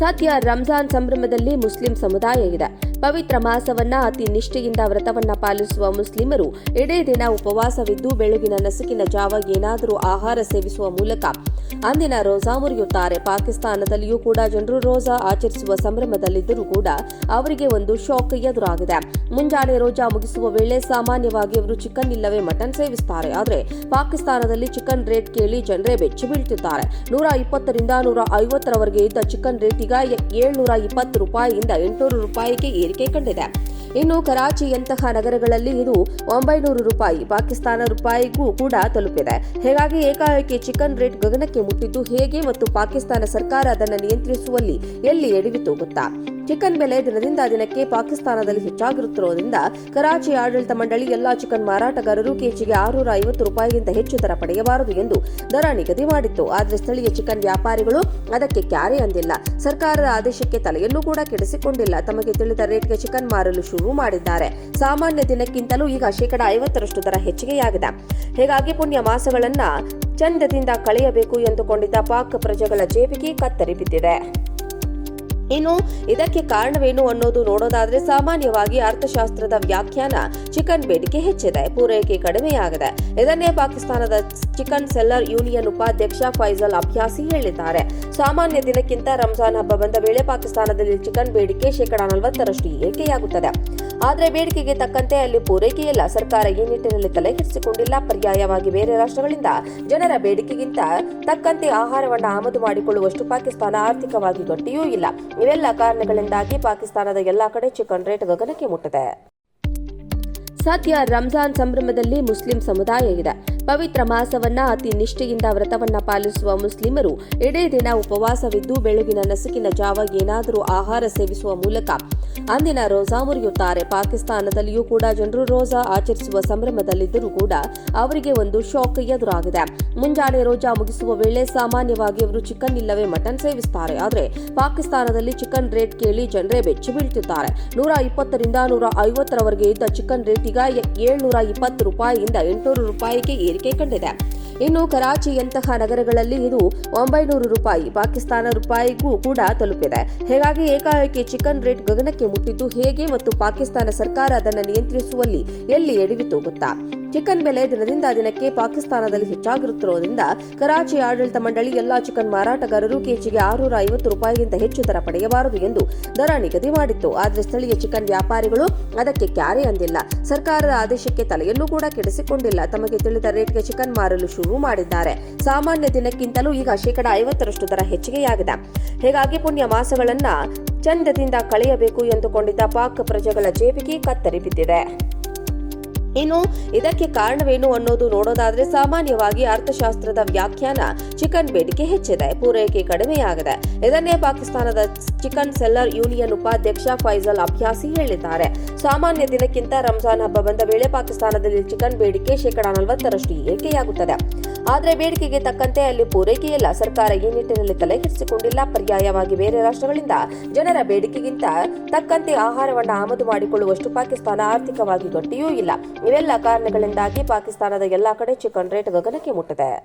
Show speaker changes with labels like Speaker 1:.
Speaker 1: ಸದ್ಯ ರಂಜಾನ್ ಸಂಭ್ರಮದಲ್ಲಿ ಮುಸ್ಲಿಂ ಸಮುದಾಯ ಇದೆ. ಪವಿತ್ರ ಮಾಸವನ್ನ ಅತಿ ನಿಷ್ಠೆಯಿಂದ ವ್ರತವನ್ನ ಪಾಲಿಸುವ ಮುಸ್ಲಿಮರು ಇಡೀ ದಿನ ಉಪವಾಸವಿದ್ದು ಬೆಳಗಿನ ನಸುಕಿನ ಜಾವ ಏನಾದರೂ ಆಹಾರ ಸೇವಿಸುವ ಮೂಲಕ ಅಂದಿನ ರೋಜಾ ಮುರಿಯುತ್ತಾರೆ. ಪಾಕಿಸ್ತಾನದಲ್ಲಿಯೂ ಕೂಡ ಜನರು ರೋಜಾ ಆಚರಿಸುವ ಸಂಭ್ರಮದಲ್ಲಿದ್ದರೂ ಕೂಡ ಅವರಿಗೆ ಒಂದು ಶಾಕ್ ಎದುರಾಗಿದೆ. ಮುಂಜಾನೆ ರೋಜಾ ಮುಗಿಸುವ ವೇಳೆ ಸಾಮಾನ್ಯವಾಗಿ ಅವರು ಚಿಕನ್ ಇಲ್ಲವೇ ಮಟನ್ ಸೇವಿಸುತ್ತಾರೆ ಆದರೆ ಪಾಕಿಸ್ತಾನದಲ್ಲಿ ಚಿಕನ್ ರೇಟ್ ಕೇಳಿ ಜನರೇ ಬೆಚ್ಚಿ ಬೀಳ್ತಿದ್ದಾರೆ. ನೂರ ಇಪ್ಪತ್ತರಿಂದ ನೂರ ಐವತ್ತರವರೆಗೆ ಇದ್ದ ಚಿಕನ್ ರೇಟ್ ಈಗ ಏಳ್ನೂರ ಇಪ್ಪತ್ತು ರೂಪಾಯಿಯಿಂದ ಎಂಟುನೂರು ರೂಪಾಯಿಗೆ ಏರಿಕೆ ಕಂಡಿದೆ. ಇನ್ನು ಕರಾಚಿಯಂತಹ ನಗರಗಳಲ್ಲಿ ಇದು ಒಂಬೈನೂರು ರೂಪಾಯಿ, ಪಾಕಿಸ್ತಾನ ರೂಪಾಯಿಗೂ ಕೂಡ ತಲುಪಿದೆ. ಹೀಗಾಗಿ ಏಕಾಏಕಿ ಚಿಕನ್ ರೇಟ್ ಗಗನಕ್ಕೆ ಮುಟ್ಟಿದ್ದು ಹೇಗೆ ಮತ್ತು ಪಾಕಿಸ್ತಾನ ಸರ್ಕಾರ ಅದನ್ನು ನಿಯಂತ್ರಿಸುವಲ್ಲಿ ಎಲ್ಲಿ ಎಡವಿತು ಗೊತ್ತಾ ಚಿಕನ್ ಬೆಲೆ ದಿನದಿಂದ ದಿನಕ್ಕೆ ಪಾಕಿಸ್ತಾನದಲ್ಲಿ ಹೆಚ್ಚಾಗಿರುತ್ತಿರುವುದರಿಂದ ಕರಾಚಿ ಆಡಳಿತ ಮಂಡಳಿ ಎಲ್ಲಾ ಚಿಕನ್ ಮಾರಾಟಗಾರರು ಕೆಜಿಗೆ ಆರುನೂರ ಐವತ್ತು ರೂಪಾಯಿಗಿಂತ ಹೆಚ್ಚು ದರ ಪಡೆಯಬಾರದು ಎಂದು ದರ ನಿಗದಿ ಮಾಡಿತ್ತು. ಆದರೆ ಸ್ಥಳೀಯ ಚಿಕನ್ ವ್ಯಾಪಾರಿಗಳು ಅದಕ್ಕೆ ಕ್ಯಾರೆ ಅಂದಿಲ್ಲ. ಸರ್ಕಾರದ ಆದೇಶಕ್ಕೆ ತಲೆಯಲ್ಲೂ ಕೂಡ ಕೆಡಿಸಿಕೊಂಡಿಲ್ಲ. ತಮಗೆ ತಿಳಿದ ರೇಟ್ಗೆ ಚಿಕನ್ ಮಾರಲು ಶುರು ಮಾಡಿದ್ದಾರೆ. ಸಾಮಾನ್ಯ ದಿನಕ್ಕಿಂತಲೂ ಈಗ ಶೇಕಡ ಐವತ್ತರಷ್ಟು ದರ ಹೆಚ್ಚಿಗೆಯಾಗಿದೆ. ಹೀಗಾಗಿ ಪುಣ್ಯ ಮಾಸಗಳನ್ನ ಚಂದದಿಂದ ಕಳೆಯಬೇಕು ಎಂದುಕೊಂಡಿದ್ದ ಪಾಕ್ ಪ್ರಜೆಗಳ ಜೇಬಿಗೆ ಕತ್ತರಿ ಬಿದ್ದಿದೆ. ಇನ್ನು ಇದಕ್ಕೆ ಕಾರಣವೇನು ಅನ್ನೋದು ನೋಡೋದಾದ್ರೆ ಸಾಮಾನ್ಯವಾಗಿ ಅರ್ಥಶಾಸ್ತ್ರದ ವ್ಯಾಖ್ಯಾನ ಚಿಕನ್ ಬೇಡಿಕೆ ಹೆಚ್ಚಿದೆ. ಪೂರೈಕೆ ಕಡಿಮೆಯಾಗಿದೆ. ಇದನ್ನೇ ಪಾಕಿಸ್ತಾನದ ಚಿಕನ್ ಸೆಲ್ಲರ್ ಯೂನಿಯನ್ ಉಪಾಧ್ಯಕ್ಷ ಫೈಜಲ್ ಅಭ್ಯಾಸಿ ಹೇಳಿದ್ದಾರೆ. ಸಾಮಾನ್ಯ ದಿನಕ್ಕಿಂತ ರಂಜಾನ್ ಹಬ್ಬ ಬಂದ ವೇಳೆ ಪಾಕಿಸ್ತಾನದಲ್ಲಿ ಚಿಕನ್ ಬೇಡಿಕೆ ಶೇಕಡಾ ನಲವತ್ತರಷ್ಟು ಏರಿಕೆಯಾಗುತ್ತದೆ. ಆದರೆ ಬೇಡಿಕೆಗೆ ತಕ್ಕಂತೆ ಅಲ್ಲಿ ಪೂರೈಕೆಯಿಲ್ಲ ಸರ್ಕಾರ ಈ ನಿಟ್ಟಿನಲ್ಲಿ ತಲೆಕೆಡಿಸಿಕೊಂಡಿಲ್ಲ ಪರ್ಯಾಯವಾಗಿ ಬೇರೆ ರಾಷ್ಟ್ರಗಳಿಂದ ಜನರ ಬೇಡಿಕೆಗಿಂತ ತಕ್ಕಂತೆ ಆಹಾರವನ್ನು ಆಮದು ಮಾಡಿಕೊಳ್ಳುವಷ್ಟು ಪಾಕಿಸ್ತಾನ ಆರ್ಥಿಕವಾಗಿ ಗಟ್ಟಿಯೂ ಇಲ್ಲ. ಇವೆಲ್ಲ ಕಾರಣಗಳಿಂದಾಗಿ ಪಾಕಿಸ್ತಾನದ ಎಲ್ಲಾ ಕಡೆ ಚಿಕನ್ ರೇಟ್ ಗಗನಕ್ಕೆ ಮುಟ್ಟಿದೆ. ಸದ್ಯ ರಂಜಾನ್ ಸಂಭ್ರಮದಲ್ಲಿ ಮುಸ್ಲಿಂ ಸಮುದಾಯ ಇದೆ. ಪವಿತ್ರ ಮಾಸವನ್ನ ಅತಿ ನಿಷ್ಠೆಯಿಂದ ವ್ರತವನ್ನ ಪಾಲಿಸುವ ಮುಸ್ಲಿಮರು ಇಡೀ ದಿನ ಉಪವಾಸವಿದ್ದು ಬೆಳಗಿನ ನಸುಕಿನ ಜಾವ ಏನಾದರೂ ಆಹಾರ ಸೇವಿಸುವ ಮೂಲಕ ಅಂದಿನ ರೋಜಾ ಮುರಿಯುತ್ತಾರೆ. ಪಾಕಿಸ್ತಾನದಲ್ಲಿಯೂ ಕೂಡ ಜನರು ರೋಜಾ ಆಚರಿಸುವ ಸಂಭ್ರಮದಲ್ಲಿದ್ದರೂ ಕೂಡ ಅವರಿಗೆ ಒಂದು ಶಾಕ್ ಎದುರಾಗಿದೆ. ಮುಂಜಾನೆ ರೋಜಾ ಮುಗಿಸುವ ವೇಳೆ ಸಾಮಾನ್ಯವಾಗಿ ಅವರು ಚಿಕನ್ ಇಲ್ಲವೇ ಮಟನ್ ಸೇವಿಸುತ್ತಾರೆ ಆದರೆ ಪಾಕಿಸ್ತಾನದಲ್ಲಿ ಚಿಕನ್ ರೇಟ್ ಕೇಳಿ ಜನರೇ ಬೆಚ್ಚಿ ಬೀಳ್ತಿದ್ದಾರೆ. ನೂರ ಇಪ್ಪತ್ತರಿಂದ ನೂರ ಐವತ್ತರವರೆಗೆ ಇದ್ದ ಚಿಕನ್ ರೇಟ್ ಈಗ ಏಳ್ನೂರ ಇಪ್ಪತ್ತು ರೂಪಾಯಿಯಿಂದ ಎಂಟುನೂರು ರೂಪಾಯಿಗೆ ಏರಿಕೆ ಕಂಡಿದೆ. ಇನ್ನು ಕರಾಚಿಯಂತಹ ನಗರಗಳಲ್ಲಿ ಇದು ಒಂಬೈನೂರು ರೂಪಾಯಿ, ಪಾಕಿಸ್ತಾನ ರೂಪಾಯಿಗೂ ಕೂಡ ತಲುಪಿದೆ. ಹೀಗಾಗಿ ಏಕಾಏಕಿ ಚಿಕನ್ ರೇಟ್ ಗಗನಕ್ಕೆ ಮುಟ್ಟಿದ್ದು ಹೇಗೆ ಮತ್ತು ಪಾಕಿಸ್ತಾನ ಸರ್ಕಾರ ಅದನ್ನು ನಿಯಂತ್ರಿಸುವಲ್ಲಿ ಎಲ್ಲಿ ಎಡವಿತು ಗೊತ್ತಾ ಚಿಕನ್ ಬೆಲೆ ದಿನದಿಂದ ದಿನಕ್ಕೆ ಪಾಕಿಸ್ತಾನದಲ್ಲಿ ಹೆಚ್ಚಾಗಿರುತ್ತಿರುವುದರಿಂದ ಕರಾಚಿ ಆಡಳಿತ ಮಂಡಳಿ ಎಲ್ಲಾ ಚಿಕನ್ ಮಾರಾಟಗಾರರು ಕೆಜಿಗೆ ಆರುನೂರ ಐವತ್ತು ರೂಪಾಯಿಗಿಂತ ಹೆಚ್ಚು ದರ ಪಡೆಯಬಾರದು ಎಂದು ದರ ನಿಗದಿ ಮಾಡಿತ್ತು. ಆದರೆ ಸ್ಥಳೀಯ ಚಿಕನ್ ವ್ಯಾಪಾರಿಗಳು ಅದಕ್ಕೆ ಕ್ಯಾರೆ ಅಂದಿಲ್ಲ. ಸರ್ಕಾರದ ಆದೇಶಕ್ಕೆ ತಲೆಯಲ್ಲೂ ಕೂಡ ಕೆಡಿಸಿಕೊಂಡಿಲ್ಲ. ತಮಗೆ ತಿಳಿದ ರೇಟ್ಗೆ ಚಿಕನ್ ಮಾರಲು ಶುರು ಮಾಡಿದ್ದಾರೆ. ಸಾಮಾನ್ಯ ದಿನಕ್ಕಿಂತಲೂ ಈಗ ಶೇಕಡ ಐವತ್ತರಷ್ಟು ದರ ಹೆಚ್ಚಿಗೆಯಾಗಿದೆ. ಹೀಗಾಗಿ ಪುಣ್ಯ ಮಾಸಗಳನ್ನ ಚಂದದಿಂದ ಕಳೆಯಬೇಕು ಎಂದುಕೊಂಡಿದ್ದ ಪಾಕ್ ಪ್ರಜೆಗಳ ಜೇಬಿಗೆ ಕತ್ತರಿ ಬಿದ್ದಿದೆ. ಇನ್ನು ಇದಕ್ಕೆ ಕಾರಣವೇನು ಅನ್ನೋದು ನೋಡೋದಾದ್ರೆ ಸಾಮಾನ್ಯವಾಗಿ ಅರ್ಥಶಾಸ್ತ್ರದ ವ್ಯಾಖ್ಯಾನ ಚಿಕನ್ ಬೇಡಿಕೆ ಹೆಚ್ಚಿದೆ. ಪೂರೈಕೆ ಕಡಿಮೆಯಾಗಿದೆ. ಇದನ್ನೇ ಪಾಕಿಸ್ತಾನದ ಚಿಕನ್ ಸೆಲ್ಲರ್ ಯೂನಿಯನ್ ಉಪಾಧ್ಯಕ್ಷ ಫೈಜಲ್ ಅಭ್ಯಾಸಿ ಹೇಳಿದ್ದಾರೆ. ಸಾಮಾನ್ಯ ದಿನಕ್ಕಿಂತ ರಂಜಾನ್ ಹಬ್ಬ ಬಂದ ವೇಳೆ ಪಾಕಿಸ್ತಾನದಲ್ಲಿ ಚಿಕನ್ ಬೇಡಿಕೆ ಶೇಕಡಾ ನಲವತ್ತರಷ್ಟು ಏರಿಕೆಯಾಗುತ್ತದೆ. ಆದರೆ ಬೇಡಿಕೆಗೆ ತಕ್ಕಂತೆ ಅಲ್ಲಿ ಪೂರೈಕೆಯಿಲ್ಲ ಸರ್ಕಾರ ಈ ನಿಟ್ಟಿನಲ್ಲಿ ತಲೆಕೆಡಿಸಿಕೊಂಡಿಲ್ಲ ಪರ್ಯಾಯವಾಗಿ ಬೇರೆ ರಾಷ್ಟ್ರಗಳಿಂದ ಜನರ ಬೇಡಿಕೆಗಿಂತ ತಕ್ಕಂತೆ ಆಹಾರವನ್ನು ಆಮದು ಮಾಡಿಕೊಳ್ಳುವಷ್ಟು ಪಾಕಿಸ್ತಾನ ಆರ್ಥಿಕವಾಗಿ ಗಟ್ಟಿಯೂ ಇಲ್ಲ. ಇವೆಲ್ಲ ಕಾರಣಗಳಿಂದಾಗಿ ಪಾಕಿಸ್ತಾನದ ಎಲ್ಲಾ ಕಡೆ ಚಿಕನ್ ರೇಟ್ ಗಗನಕ್ಕೆ ಮುಟ್ಟಿದೆ.